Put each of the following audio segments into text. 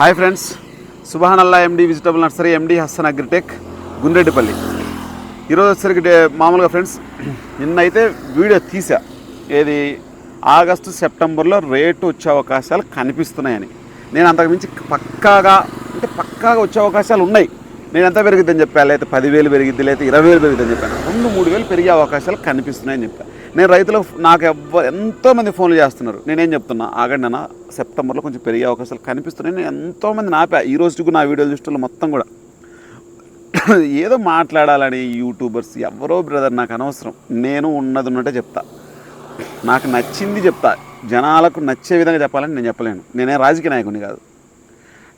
Hi friends. సుబహానల్లా MD vegetable nursery MD Hassan agritech Gundreddipalli. ఈరోజు వచ్చేసరికి day- మామూలుగా friends నిన్నైతే వీడియో తీసా. ఏది? ఆగస్టు సెప్టెంబర్లో రేటు వచ్చే అవకాశాలు కనిపిస్తున్నాయని. నేను అంతకుమించి పక్కాగా అంటే పక్కాగా వచ్చే అవకాశాలు ఉన్నాయి. నేను ఎంత పెరిగిద్దని చెప్పాను లేకపోతే పదివేలు పెరిగిద్ది లేకపోతే ఇరవై వేలు పెరిగిద్దని చెప్పాను రెండు మూడు వేలు పెరిగే అవకాశాలు కనిపిస్తున్నాయని చెప్పాను నేను రైతులకు నాకు ఎవ్వ ఎంతోమంది ఫోన్లు చేస్తున్నారు. నేనేం చెప్తున్నా? ఆగండి అన్న. సెప్టెంబర్లో కొంచెం పెరిగే అవకాశాలు కనిపిస్తున్నాయి. నేను ఎంతోమంది నాపా ఈ రోజుకు నా వీడియోలు చూస్తున్న మొత్తం కూడా. ఏదో మాట్లాడాలని యూట్యూబర్స్ ఎవరో బ్రదర్ నాకు అనవసరం. నేను ఉన్నది ఉన్నట్టే చెప్తా. నాకు నచ్చింది చెప్తా. జనాలకు నచ్చే విధంగా చెప్పాలని నేను చెప్పలేను. నేనే రాజకీయ నాయకుని కాదు.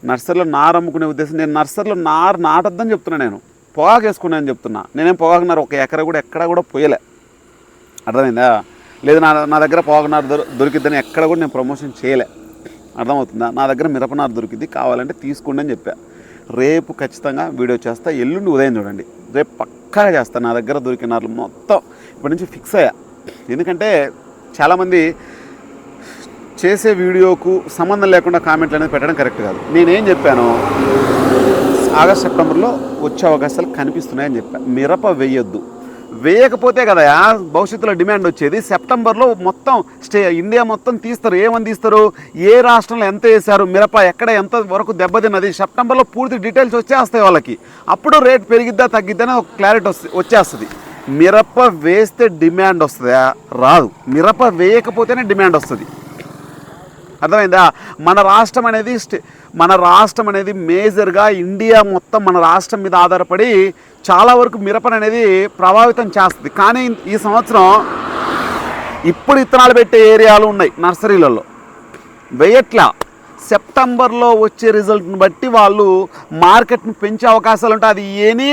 నర్సరీలో నారు అమ్ముకునే ఉద్దేశం నేను నర్సరీలో నారు నాటొద్దని చెప్తున్నా నేను. పొగాకు వేసుకున్నాను చెప్తున్నా. నేనేం పొగాకున్నారు? ఒక ఎకర కూడా ఎక్కడ కూడా పోయలే. అర్థమైందా? లేదు నా నా దగ్గర పొగాకునారు దొరి దొరికిద్దని ఎక్కడ కూడా నేను ప్రమోషన్ చేయలే. అర్థమవుతుందా? నా దగ్గర మిరపనారు దొరికింది కావాలంటే తీసుకోండి అని చెప్పా. రేపు ఖచ్చితంగా వీడియో చేస్తా ఎల్లుండి ఉదయం చూడండి. రేపు పక్కాగా చేస్తా నా దగ్గర దొరికిన నార్లు మొత్తం ఇప్పటి నుంచి ఫిక్స్ అయ్యా. ఎందుకంటే చాలామంది చేసే వీడియోకు సంబంధం లేకుండా కామెంట్లు అనేది పెట్టడం కరెక్ట్ కాదు. నేనేం చెప్పాను? ఆగస్ట్ సెప్టెంబర్లో వచ్చే అవకాశాలు కనిపిస్తున్నాయని చెప్పాను మిరప వేయొద్దు. వేయకపోతే కదా భవిష్యత్తులో డిమాండ్ వచ్చేది. సెప్టెంబర్లో మొత్తం స్టే ఇండియా మొత్తం తీస్తారు. ఏమని తీస్తారు? ఏ రాష్ట్రంలో ఎంత వేశారు? మిరప ఎక్కడ ఎంత వరకు దెబ్బతిన్నది? సెప్టెంబర్లో పూర్తి డీటెయిల్స్ వచ్చేస్తాయి వాళ్ళకి. అప్పుడు రేట్ పెరిగిద్దా తగ్గిద్దా ఒక క్లారిటీ వస్తుంది వచ్చేస్తుంది. మిరప వేస్తే డిమాండ్ వస్తుందా? రాదు. మిరప వేయకపోతేనే డిమాండ్ వస్తుంది. అర్థమైందా? మన రాష్ట్రం అనేది స్టే- మన రాష్ట్రం అనేది మేజర్గా ఇండియా మొత్తం మన రాష్ట్రం మీద ఆధారపడి చాలా వరకు మిరపను అనేది ప్రభావితం చేస్తుంది. కానీ ఈ సంవత్సరం ఇప్పుడు ఇత్తనాలు పెట్టే ఏరియాలు ఉన్నాయి నర్సరీలలో. వేయట్లా సెప్టెంబర్లో వచ్చే రిజల్ట్ని బట్టి వాళ్ళు మార్కెట్ని పెంచే అవకాశాలు ఉంటాయి. అది ఎనీ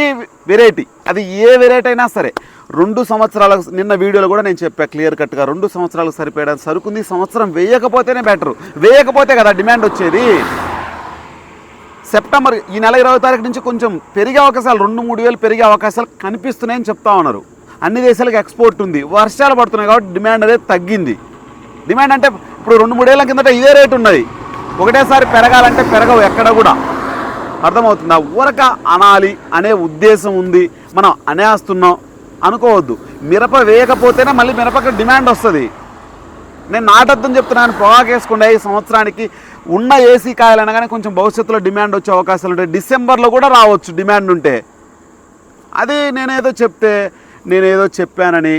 వెరైటీ. అది ఏ వెరైటీ అయినా సరే. రెండు సంవత్సరాలకు నిన్న వీడియోలో కూడా నేను చెప్పా క్లియర్ కట్గా. రెండు సంవత్సరాలకు సరిపోయడం సరుకుంది. సంవత్సరం వేయకపోతేనే బెటర్. వేయకపోతే కదా డిమాండ్ వచ్చేది. సెప్టెంబర్ ఈ నెల ఇరవై తారీఖు నుంచి కొంచెం పెరిగే అవకాశాలు రెండు మూడు వేలు పెరిగే అవకాశాలు కనిపిస్తున్నాయని చెప్తా ఉన్నారు. అన్ని దేశాలకు ఎక్స్పోర్ట్ ఉంది. వర్షాలు పడుతున్నాయి కాబట్టి డిమాండ్ అనేది తగ్గింది. డిమాండ్ అంటే ఇప్పుడు రెండు మూడేళ్ళ కిందట ఇదే రేటు ఉన్నది. ఒకటేసారి పెరగాలంటే పెరగవు ఎక్కడ కూడా. అర్థమవుతుందా? ఊరక అనాలి అనే ఉద్దేశం ఉంది. మనం అనేస్తున్నాం అనుకోవద్దు. మిరప వేయకపోతేనే మళ్ళీ మిరపకి డిమాండ్ వస్తుంది. నేను నాటద్దని చెప్తున్నాను పొగాకు వేసుకుంటే ఈ సంవత్సరానికి ఉన్న ఏసీ కాయలు అనగానే కొంచెం భవిష్యత్తులో డిమాండ్ వచ్చే అవకాశాలు ఉంటాయి. డిసెంబర్లో కూడా రావచ్చు డిమాండ్ ఉంటే. అది నేనేదో చెప్తే నేనేదో చెప్పానని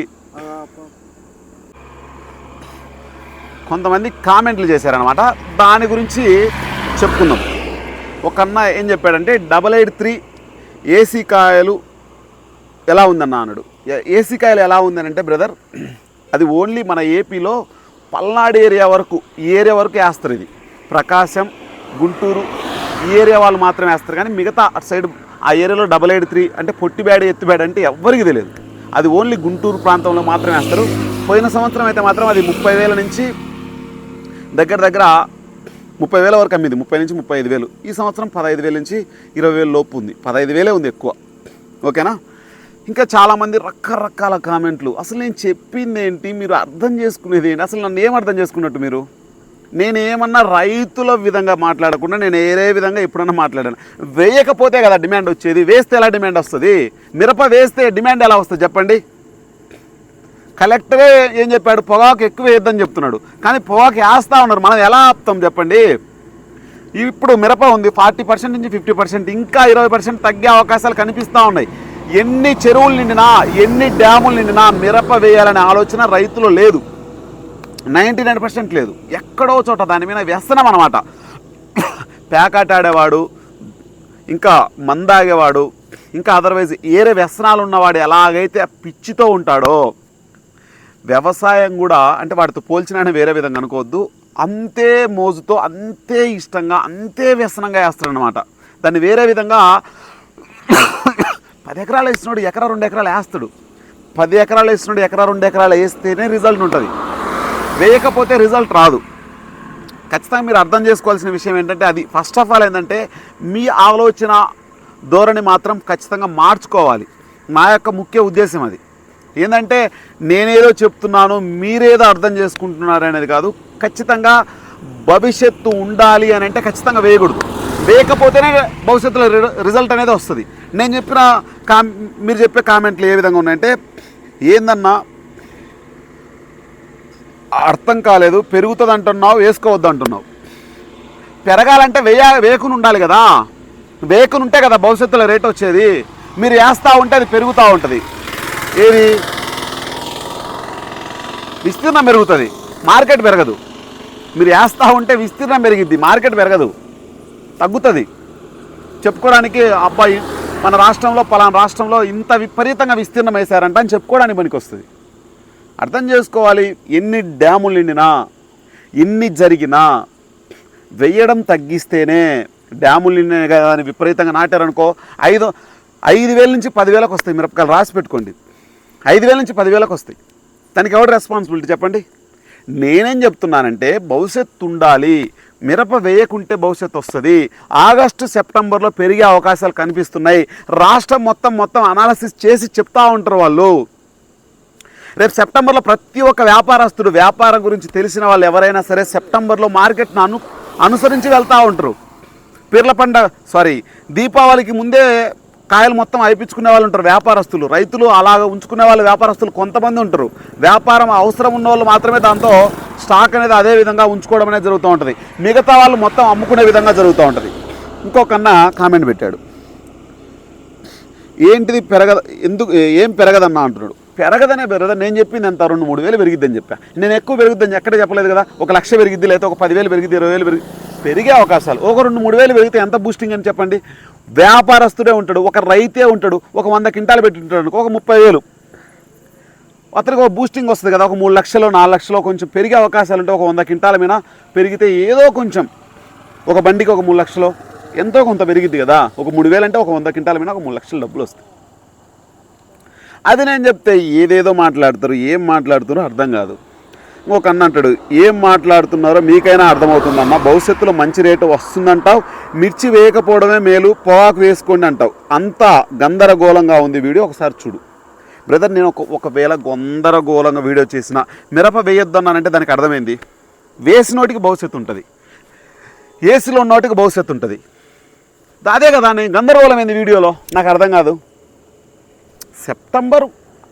కొంతమంది కామెంట్లు చేశారనమాట దాని గురించి చెప్పుకుందాం. ఒక అన్న ఏం చెప్పాడంటే డబల్ ఎయిట్ త్రీ ఏసీ కాయలు ఎలా ఉందన్న అన్నాడు. ఏసీ కాయలు ఎలా ఉందనంటే బ్రదర్ అది ఓన్లీ మన ఏపీలో పల్నాడు ఏరియా వరకు ఈ ఏరియా వరకు వేస్తారు ఇది. ప్రకాశం గుంటూరు ఈ ఏరియా వాళ్ళు మాత్రమే వేస్తారు. కానీ మిగతా అటు సైడ్ ఆ ఏరియాలో డబల్ ఎయిట్ త్రీ అంటే పొట్టిబేడ ఎత్తుబేడ అంటే ఎవ్వరికి తెలియదు. అది ఓన్లీ గుంటూరు ప్రాంతంలో మాత్రమే వేస్తారు. పోయిన సంవత్సరం అయితే మాత్రం అది ముప్పై వేల నుంచి దగ్గర దగ్గర ముప్పై వేల వరకు అమ్మింది. ముప్పై నుంచి ముప్పై ఐదు వేలు. ఈ సంవత్సరం పదహైదు వేల నుంచి ఇరవై వేలు లోపు ఉంది. పదహైదు వేలే ఉంది ఎక్కువ. ఓకేనా? ఇంకా చాలామంది రకరకాల కామెంట్లు. అసలు నేను చెప్పింది ఏంటి మీరు అర్థం చేసుకునేది ఏంటి? అసలు నన్ను ఏం అర్థం చేసుకున్నట్టు మీరు? నేను ఏమన్నా రైతుల విధంగా మాట్లాడకుండా నేను ఏరే విధంగా ఎప్పుడన్నా మాట్లాడాను. వేయకపోతే కదా డిమాండ్ వచ్చేది. వేస్తే ఎలా డిమాండ్ వస్తుంది? మిరప వేస్తే డిమాండ్ ఎలా వస్తుంది? చెప్పండి. కలెక్టరే ఏం చెప్పాడు? పొగాకు ఎక్కువ వేయద్దని చెప్తున్నాడు. కానీ పొగాకు వేస్తూ ఉన్నారు. మనం ఎలా ఆపుతాం చెప్పండి? ఇప్పుడు మిరప ఉంది. ఫార్టీ పర్సెంట్ నుంచి ఫిఫ్టీ పర్సెంట్ ఇంకా ఇరవై పర్సెంట్ తగ్గే అవకాశాలు కనిపిస్తూ ఉన్నాయి. ఎన్ని చెరువులు నిండినా ఎన్ని డ్యాములు నిండినా మిరప వేయాలనే ఆలోచన రైతులు లేదు. నైంటీ నైన్ పర్సెంట్ లేదు. ఎక్కడో చోట దాని మీద వ్యసనం అనమాట ప్యాకాట్ ఆడేవాడు ఇంకా మందాగేవాడు ఇంకా అదర్వైజ్ ఏరే వ్యసనాలు ఉన్నవాడు ఎలాగైతే ఆ పిచ్చితో ఉంటాడో వ్యవసాయం కూడా అంటే వాటితో పోల్చిన వేరే విధంగా అనుకోవద్దు. అంతే మోజుతో అంతే ఇష్టంగా అంతే వ్యసనంగా వేస్తాడనమాట దాన్ని వేరే విధంగా పది ఎకరాలు వేసినాడు ఎకరా రెండు ఎకరాలు వేస్తాడు. పది ఎకరాలు వేసినాడు ఎకరా రెండు ఎకరాలు వేస్తేనే రిజల్ట్ ఉంటుంది. వేయకపోతే రిజల్ట్ రాదు. ఖచ్చితంగా మీరు అర్థం చేసుకోవాల్సిన విషయం ఏంటంటే అది ఫస్ట్ ఆఫ్ ఆల్ ఏంటంటే మీ ఆలోచన ధోరణి మాత్రం ఖచ్చితంగా మార్చుకోవాలి. మా యొక్క ముఖ్య ఉద్దేశం అది. ఏంటంటే నేనేదో చెప్తున్నాను మీరేదో అర్థం చేసుకుంటున్నారు అనేది కాదు. ఖచ్చితంగా భవిష్యత్తు ఉండాలి అని అంటే ఖచ్చితంగా వేయకూడదు. వేయకపోతేనే భవిష్యత్తులో రిజల్ట్ అనేది వస్తుంది. నేను చెప్పిన కా మీరు చెప్పే కామెంట్లు ఏ విధంగా ఉన్నాయంటే ఏందన్నా అర్థం కాలేదు పెరుగుతుంది అంటున్నావు వేసుకోవద్దు అంటున్నావు పెరగాలంటే వేయ వేకుని ఉండాలి కదా. వేకుని ఉంటే కదా భవిష్యత్తులో రేట్ వచ్చేది. మీరు వేస్తూ ఉంటే అది పెరుగుతూ ఉంటుంది. ఏది? విస్తీర్ణం పెరుగుతుంది. మార్కెట్ పెరగదు. మీరు వేస్తూ ఉంటే విస్తీర్ణం పెరిగిద్ది. మార్కెట్ పెరగదు. తగ్గుతుంది. చెప్పుకోవడానికి అబ్బాయి మన రాష్ట్రంలో పలానా రాష్ట్రంలో ఇంత విపరీతంగా విస్తీర్ణం వేశారంట అని చెప్పుకోవడానికి పనికి వస్తుంది అర్థం చేసుకోవాలి ఎన్ని డ్యాములు నిండినా ఎన్ని జరిగినా వెయ్యడం తగ్గిస్తేనే డ్యాములు నిండినాయి కదా అని విపరీతంగా నాటారనుకో ఐదు ఐదు వేల నుంచి పదివేలకు వస్తాయి మిరపకాయలు. రాసి పెట్టుకోండి. ఐదు వేల నుంచి పదివేలకు వస్తాయి. దానికి ఎవరు రెస్పాన్సిబిలిటీ చెప్పండి? నేనేం చెప్తున్నానంటే భవిష్యత్తు ఉండాలి. మిరప వేయకుంటే భవిష్యత్తు వస్తుంది. ఆగస్టు సెప్టెంబర్లో పెరిగే అవకాశాలు కనిపిస్తున్నాయి. రాష్ట్రం మొత్తం మొత్తం అనాలసిస్ చేసి చెప్తా ఉంటారు వాళ్ళు. రేపు సెప్టెంబర్లో ప్రతి ఒక్క వ్యాపారస్తుడు వ్యాపారం గురించి తెలిసిన వాళ్ళు ఎవరైనా సరే సెప్టెంబర్లో మార్కెట్ను అను అనుసరించి వెళ్తూ ఉంటారు. పీర్ల పండగ సారీ దీపావళికి ముందే కాయలు మొత్తం అయిపించుకునే వాళ్ళు ఉంటారు వ్యాపారస్తులు. రైతులు అలాగ ఉంచుకునే వాళ్ళు వ్యాపారస్తులు కొంతమంది ఉంటారు. వ్యాపారం అవసరం ఉన్న వాళ్ళు మాత్రమే దాంతో స్టాక్ అనేది అదే విధంగా ఉంచుకోవడం అనేది జరుగుతూ ఉంటుంది. మిగతా వాళ్ళు మొత్తం అమ్ముకునే విధంగా జరుగుతూ ఉంటుంది. ఇంకొకన్న కామెంట్ పెట్టాడు. ఏంటిది పెరగద ఎందుకు ఏం పెరగదన్నా అంటున్నాడు. పెరగదనే పెరగదు. నేను చెప్పింది ఎంత? రెండు మూడు వేలు పెరిగిద్దని చెప్పా. నేను ఎక్కువ పెరుగుద్దని ఎక్కడ చెప్పలేదు కదా? ఒక లక్ష పెరిగిద్ది లేకపోతే ఒక పదివేలు పెరిగిద్ది ఇరవై వేలు పెరిగి పెరిగే అవకాశాలు. ఒక రెండు మూడు వేలు పెరిగితే ఎంత బూస్టింగ్ అని చెప్పండి? వ్యాపారస్తుడే ఉంటాడు ఒక రైతే ఉంటాడు ఒక వంద క్వింటాలు పెట్టి ఉంటాడు ఒక ముప్పై వేలు. అతనికి ఒక బూస్టింగ్ వస్తుంది కదా ఒక మూడు లక్షలు నాలుగు లక్షలు కొంచెం పెరిగే అవకాశాలు ఉంటే ఒక వంద క్వింటాల మీద పెరిగితే ఏదో కొంచెం. ఒక బండికి ఒక మూడు లక్షలు ఎంతో కొంత పెరిగిద్ది కదా ఒక మూడు వేలు అంటే ఒక వంద క్వింటాల మీద ఒక మూడు లక్షలు డబ్బులు వస్తాయి. అది నేను చెప్తే ఏదేదో మాట్లాడతారు ఏం మాట్లాడుతారో అర్థం కాదు. ఇంకొక అన్న అంటాడు. ఏం మాట్లాడుతున్నారో మీకైనా అర్థమవుతుందమ్మా. భవిష్యత్తులో మంచి రేటు వస్తుందంటావు. మిర్చి వేయకపోవడమే మేలు పొగాకు వేసుకోండి అంటావు. అంతా గందరగోళంగా ఉంది వీడియో. ఒకసారి చూడు. బ్రదర్ నేను ఒక ఒకవేళ గందరగోళంగా వీడియో చేసిన మిరప వేయొద్దన్నానంటే దానికి అర్థమైంది? వేసినోటికి భవిష్యత్తు ఉంటుంది. ఏసీలో ఉన్నోటికి భవిష్యత్తు ఉంటుంది. అదే కదా నేను గందరగోళమైంది వీడియోలో? నాకు అర్థం కాదు. సెప్టెంబర్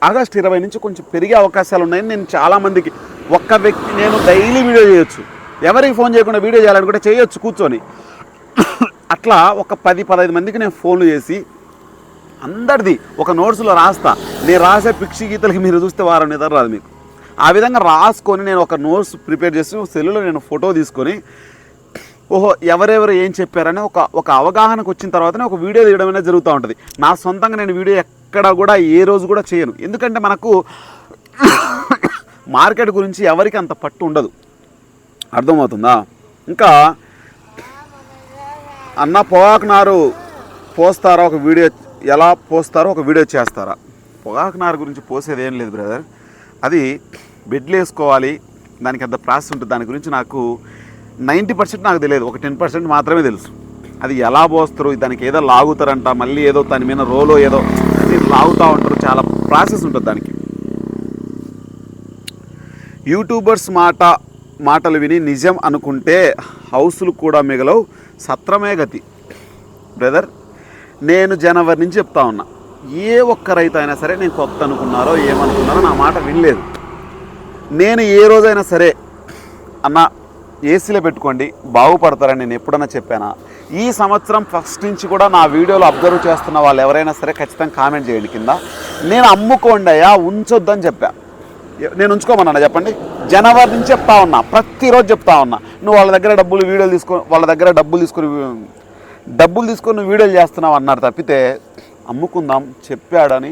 ఆగస్ట్ ఇరవై నుంచి కొంచెం పెరిగే అవకాశాలు ఉన్నాయని నేను చాలామందికి ఒక్క వ్యక్తి నేను డైలీ వీడియో చేయొచ్చు. ఎవరికి ఫోన్ చేయకుండా వీడియో చేయాలనుకుంటే చేయొచ్చు కూర్చొని. అట్లా ఒక పది పదహైదు మందికి నేను ఫోన్లు చేసి అందరిది ఒక నోట్స్లో రాస్తా. నేను రాసే పిక్షి గీతలకి మీరు చూస్తే వారం నిద్ర రాదు మీకు. ఆ విధంగా రాసుకొని నేను ఒక నోట్స్ ప్రిపేర్ చేసి సెల్లులో నేను ఫోటో తీసుకొని ఓహో ఎవరెవరు ఏం చెప్పారని ఒక ఒక అవగాహనకు వచ్చిన తర్వాతనే ఒక వీడియో తీయడం అనేది జరుగుతూ ఉంటుంది. నా సొంతంగా నేను వీడియో ఎక్కడ కూడా ఏ రోజు కూడా చేయను. ఎందుకంటే మనకు మార్కెట్ గురించి ఎవరికి అంత పట్టు ఉండదు. అర్థమవుతుందా? ఇంకా అన్న పొగాకు నారు పోస్తారా ఒక వీడియో ఎలా పోస్తారో ఒక వీడియో చేస్తారా? పొగాకు నారు గురించి పోసేది ఏం లేదు బ్రదర్. అది బెడ్లు వేసుకోవాలి దానికి అంత ప్రాసెస్ ఉంటుంది. దాని గురించి నాకు నైంటీ పర్సెంట్ నాకు తెలియదు. ఒక టెన్ పర్సెంట్ మాత్రమే తెలుసు. అది ఎలా పోస్తారు దానికి ఏదో లాగుతారంట మళ్ళీ ఏదో దాని మీద రోలో ఏదో అది లాగుతూ ఉంటారు. చాలా ప్రాసెస్ ఉంటుంది దానికి. యూట్యూబర్స్ మాట మాటలు విని నిజం అనుకుంటే హౌసులు కూడా మిగలవు. సత్రమే గతి. బ్రదర్ నేను జనవరి నుంచి చెప్తా ఉన్నా. ఏ ఒక్క రైతు అయినా సరే నేను కొత్త అనుకున్నారో ఏమనుకున్నారో నా మాట వినలేదు. నేను ఏ రోజైనా సరే అన్న ఏసీలో పెట్టుకోండి బాగుపడతారని నేను ఎప్పుడన్నా చెప్పానా? ఈ సంవత్సరం ఫస్ట్ నుంచి కూడా నా వీడియోలో అబ్జర్వ్ చేస్తున్న వాళ్ళు ఎవరైనా సరే ఖచ్చితంగా కామెంట్ చేయండి కింద. నేను అమ్ముకోండి అయ్యా ఉంచొద్దని చెప్పా. నేను ఉంచుకోమన్నా చెప్పండి? జనవరి నుంచి చెప్తా ఉన్నా ప్రతిరోజు చెప్తా ఉన్నా. నువ్వు వాళ్ళ దగ్గర డబ్బులు వీడియోలు తీసుకో వాళ్ళ దగ్గర డబ్బులు తీసుకొని డబ్బులు తీసుకొని నువ్వు వీడియోలు చేస్తున్నావు అన్నారు తప్పితే అమ్ముకుందాం చెప్పాడని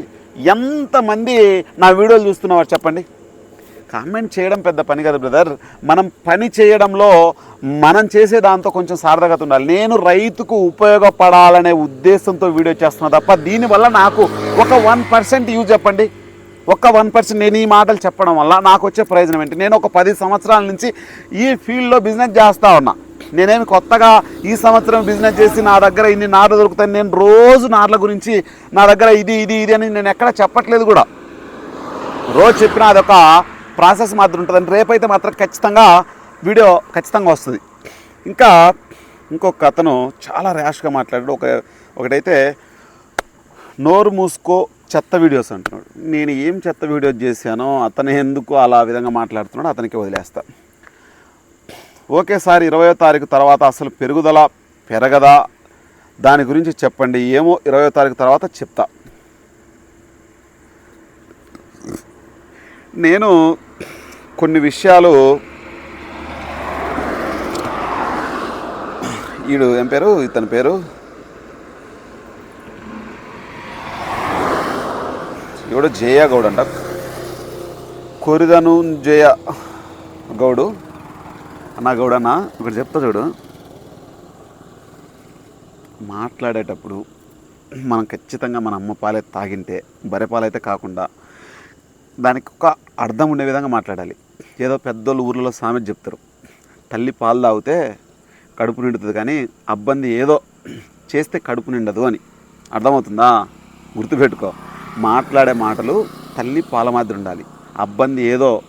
ఎంతమంది నా వీడియోలు చూస్తున్నవారు చెప్పండి? కామెంట్ చేయడం పెద్ద పని కదా బ్రదర్. మనం పని చేయడంలో మనం చేసే దాంతో కొంచెం సార్థకత ఉండాలి. నేను రైతుకు ఉపయోగపడాలనే ఉద్దేశంతో వీడియో చేస్తున్నా తప్ప దీనివల్ల నాకు ఒక వన్ పర్సెంట్ యూజ్ చెప్పండి. ఒక్క వన్ పర్సెంట్ నేను ఈ మాటలు చెప్పడం వల్ల నాకు వచ్చే ప్రయోజనం ఏంటి? నేను ఒక పది సంవత్సరాల నుంచి ఈ ఫీల్డ్లో బిజినెస్ చేస్తూ ఉన్నా. నేనేమి కొత్తగా ఈ సంవత్సరం బిజినెస్ చేసి నా దగ్గర ఇన్ని నార్లు దొరుకుతాయి నేను రోజు నార్ల గురించి నా దగ్గర ఇది ఇది ఇది అని నేను ఎక్కడ చెప్పట్లేదు కూడా. రోజు చెప్పిన అదొక ప్రాసెస్ మాత్రం ఉంటుందండి. రేపైతే మాత్రం ఖచ్చితంగా వీడియో ఖచ్చితంగా వస్తుంది. ఇంకా ఇంకొక అతను చాలా ర్యాష్గా మాట్లాడాడు. ఒక ఒకటైతే నోరు మూసుకో చెత్త వీడియోస్ అంటున్నాడు. నేను ఏం చెత్త వీడియోస్ చేశానో అతను ఎందుకు అలా విధంగా మాట్లాడుతున్నాడో అతనికి వదిలేస్తా. ఒకేసారి ఇరవయో తారీఖు తర్వాత అసలు పెరుగుదల పెరగదా? దాని గురించి చెప్పండి. ఏమో ఇరవయో తారీఖు తర్వాత చెప్తా. నేను కొన్ని విషయాలు ఈడు ఏం పేరు? ఇతని పేరు? ఎవడు జయ గౌడ్ అంట. కొరిదను జయ గౌడు. అన్న అన్నా ఇక్కడ చెప్తా చూడు. మాట్లాడేటప్పుడు మనం ఖచ్చితంగా మన అమ్మ పాలే తాగింటే బర్రె పాలైతే కాకుండా దానికి ఒక అర్థం ఉండే విధంగా మాట్లాడాలి. ఏదో పెద్దోళ్ళు ఊర్లలో సామెత చెప్తారు. తల్లి పాలు తాగితే కడుపు నిండుతుంది కానీ అబ్బంది ఏదో చేస్తే కడుపు నిండదు అని. అర్థమవుతుందా? గుర్తుపెట్టుకో. మాట్లాడే మాటలు తల్లి పాల మాదిరి ఉండాలి. అబ్బంది ఏదో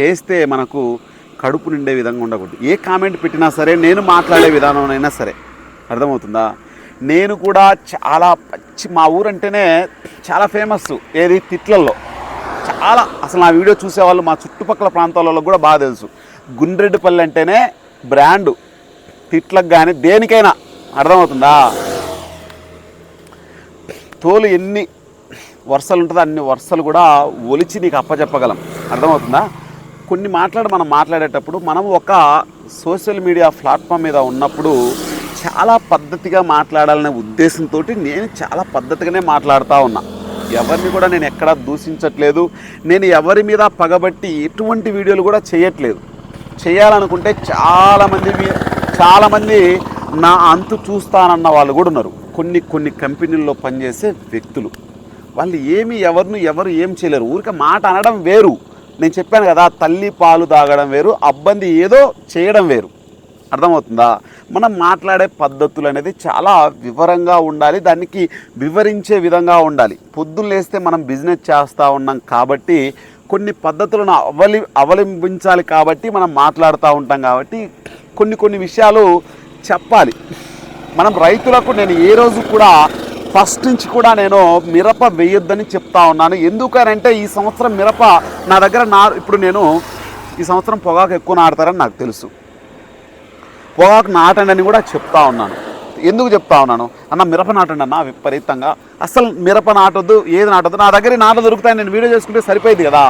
చేస్తే మనకు కడుపు నిండే విధంగా ఉండకూడదు. ఏ కామెంట్ పెట్టినా సరే నేను మాట్లాడే విధానం అయినా సరే. అర్థమవుతుందా? నేను కూడా చాలా పచ్చి మా ఊరంటేనే చాలా ఫేమస్ ఏది? తిట్లల్లో. చాలా అసలు నా వీడియో చూసేవాళ్ళు మా చుట్టుపక్కల ప్రాంతాలలో కూడా బాగా తెలుసు. గుండ్రెడ్డిపల్లి అంటేనే బ్రాండు. తిట్లకు కానీ దేనికైనా అర్థమవుతుందా? తోలు ఎన్ని వరుసలు ఉంటుందో అన్ని వరుసలు కూడా ఒలిచి నీకు అప్పచెప్పగలం అర్థమవుతుందా? కొన్ని మాట్లాడి మనం మాట్లాడేటప్పుడు మనం ఒక సోషల్ మీడియా ప్లాట్ఫామ్ మీద ఉన్నప్పుడు చాలా పద్ధతిగా మాట్లాడాలనే ఉద్దేశంతో నేను చాలా పద్ధతిగానే మాట్లాడుతూ ఉన్నా. ఎవరిని కూడా నేను ఎక్కడా దూషించట్లేదు. నేను ఎవరి మీద పగబట్టి ఎటువంటి వీడియోలు కూడా చేయట్లేదు. చేయాలనుకుంటే చాలామంది మీ- చాలామంది నా అంతు చూస్తానన్న వాళ్ళు కూడా ఉన్నారు. కొన్ని కొన్ని కంపెనీల్లో పనిచేసే వ్యక్తులు. వాళ్ళు ఏమి ఎవరిని ఎవరు ఏం చేయలేరు. ఊరికే మాట అనడం వేరు. నేను చెప్పాను కదా తల్లి పాలు తాగడం వేరు అబ్బంది ఏదో చేయడం వేరు. అర్థమవుతుందా? మనం మాట్లాడే పద్ధతులు అనేది చాలా వివరంగా ఉండాలి దానికి వివరించే విధంగా ఉండాలి. పొద్దున్న లేస్తే మనం బిజినెస్ చేస్తూ ఉన్నాం కాబట్టి కొన్ని పద్ధతులను అవలి అవలంబించాలి కాబట్టి మనం మాట్లాడుతూ ఉంటాం కాబట్టి కొన్ని కొన్ని విషయాలు చెప్పాలి. మనం రైతులకు నేను ఏ రోజు కూడా ఫస్ట్ నుంచి కూడా నేను మిరప వేయొద్దని చెప్తా ఉన్నాను. ఎందుకనంటే ఈ సంవత్సరం మిరప నా దగ్గర నా ఇప్పుడు నేను ఈ సంవత్సరం పొగాకు ఎక్కువ నాడతారని నాకు తెలుసు. పొగాకు నాటండి అని కూడా చెప్తా ఉన్నాను. ఎందుకు చెప్తా ఉన్నాను? అన్న మిరప నాటండి అన్న విపరీతంగా. అసలు మిరప నాటొద్దు ఏది నాటొద్దు. నా దగ్గర నాట దొరుకుతాయి నేను వీడియో చేసుకుంటే సరిపోయింది కదా.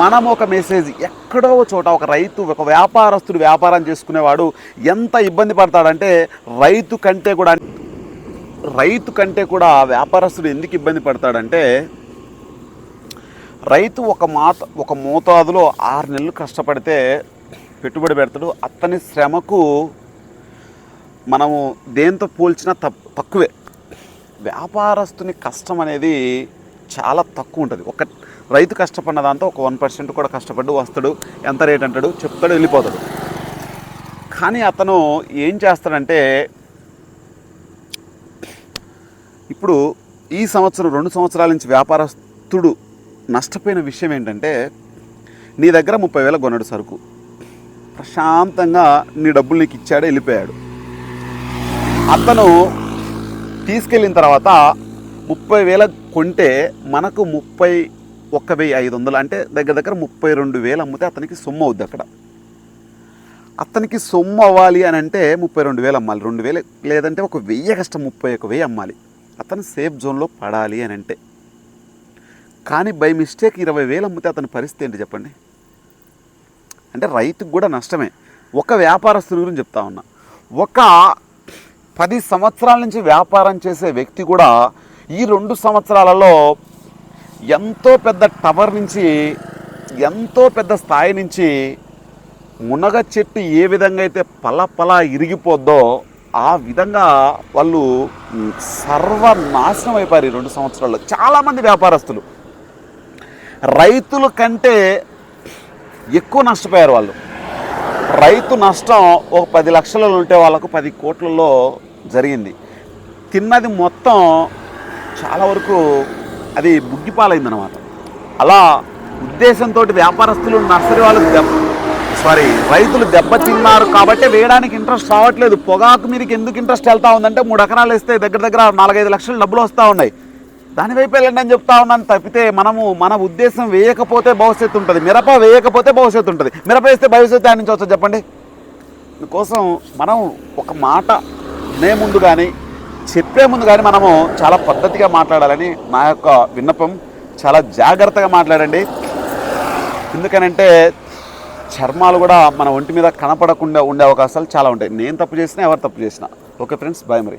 మనం ఒక మెసేజ్ ఎక్కడో చోట ఒక రైతు ఒక వ్యాపారస్తుడు వ్యాపారం చేసుకునేవాడు ఎంత ఇబ్బంది పడతాడంటే రైతు కంటే కూడా రైతు కంటే కూడా వ్యాపారస్తుడు ఎందుకు ఇబ్బంది పడతాడంటే రైతు ఒక మాత ఒక మోతాదులో ఆరు నెలలు కష్టపడితే పెట్టుబడి పెడతాడు. అతని శ్రమకు మనము దేంతో పోల్చినా తప్ తక్కువే. వ్యాపారస్తుని కష్టం అనేది చాలా తక్కువ ఉంటుంది. ఒక రైతు కష్టపడిన దాంతో ఒక వన్ పర్సెంట్ కూడా కష్టపడ్డు వస్తాడు ఎంత రేట్ అంటాడు చెప్తాడు వెళ్ళిపోతాడు. కానీ అతను ఏం చేస్తాడంటే ఇప్పుడు ఈ సంవత్సరం రెండు సంవత్సరాల నుంచి వ్యాపారస్తుడు నష్టపోయిన విషయం ఏంటంటే నీ దగ్గర ముప్పై వేల కొన్నాడు సరుకు. ప్రశాంతంగా నీ డబ్బులు నీకు ఇచ్చాడు వెళ్ళిపోయాడు. అతను తీసుకెళ్ళిన తర్వాత ముప్పై వేల కొంటే మనకు ముప్పై ఒక్క వెయ్యి ఐదు వందలు అంటే దగ్గర దగ్గర ముప్పై రెండు వేలు అమ్మితే అతనికి సొమ్ము అవుద్ది అక్కడ. అతనికి సొమ్ము అవ్వాలి అని అంటే ముప్పై రెండు వేలు అమ్మాలి రెండు వేలు లేదంటే ఒక వెయ్యి కష్టం ముప్పై ఒక వెయ్యి అమ్మాలి. అతను సేఫ్ జోన్లో పడాలి అని అంటే. కానీ బై మిస్టేక్ ఇరవై వేలు అమ్మితే అతని పరిస్థితి ఏంటి చెప్పండి? అంటే రైతుకు కూడా నష్టమే. ఒక వ్యాపారస్తుని గురించి చెప్తా ఉన్నా. ఒక పది సంవత్సరాల నుంచి వ్యాపారం చేసే వ్యక్తి కూడా ఈ రెండు సంవత్సరాలలో ఎంతో పెద్ద టవర్ నుంచి ఎంతో పెద్ద స్థాయి నుంచి మునగ చెట్టు ఏ విధంగా అయితే పల పల ఇరిగిపోద్దో ఆ విధంగా వాళ్ళు సర్వనాశనం అయిపోయారు ఈ రెండు సంవత్సరాల్లో. చాలామంది వ్యాపారస్తులు. రైతుల కంటే ఎక్కువ నష్టపోయారు వాళ్ళు. రైతు నష్టం ఒక పది లక్షలలో ఉంటే వాళ్ళకు పది కోట్లలో జరిగింది. తిన్నది మొత్తం చాలా వరకు అది బుగ్గిపాలైందనమాట అలా ఉద్దేశంతో వ్యాపారస్తులు నర్సరీ వాళ్ళకి దెబ్బ సారీ రైతులు దెబ్బతిన్నారు కాబట్టి వేయడానికి ఇంట్రెస్ట్ రావట్లేదు. పొగాకు మీదకి ఎందుకు ఇంట్రెస్ట్ వెళ్తా ఉందంటే మూడు ఎకరాలు వేస్తే దగ్గర దగ్గర నాలుగైదు లక్షలు డబ్బులు వస్తూ ఉన్నాయి. దానివైపు వెళ్ళండి అని చెప్తా ఉన్నాను తప్పితే మనము మన ఉద్దేశం వేయకపోతే భవిష్యత్తు ఉంటుంది. మిరప వేయకపోతే భవిష్యత్తు ఉంటుంది. మిరప వేస్తే భవిష్యత్తు ఆయన నుంచి చెప్పండి. అందుకోసం మనం ఒక మాట నే ముందు కానీ చెప్పే ముందు కానీ మనము చాలా పద్ధతిగా మాట్లాడాలని నా యొక్క విన్నపం. చాలా జాగ్రత్తగా మాట్లాడండి. ఎందుకనంటే చర్మాలు కూడా మన ఒంటి మీద కనపడకుండా ఉండే అవకాశాలు చాలా ఉంటాయి. నేను తప్పు చేసినా ఎవరు తప్పు చేసినా. ఓకే ఫ్రెండ్స్ బాయ్ మరి.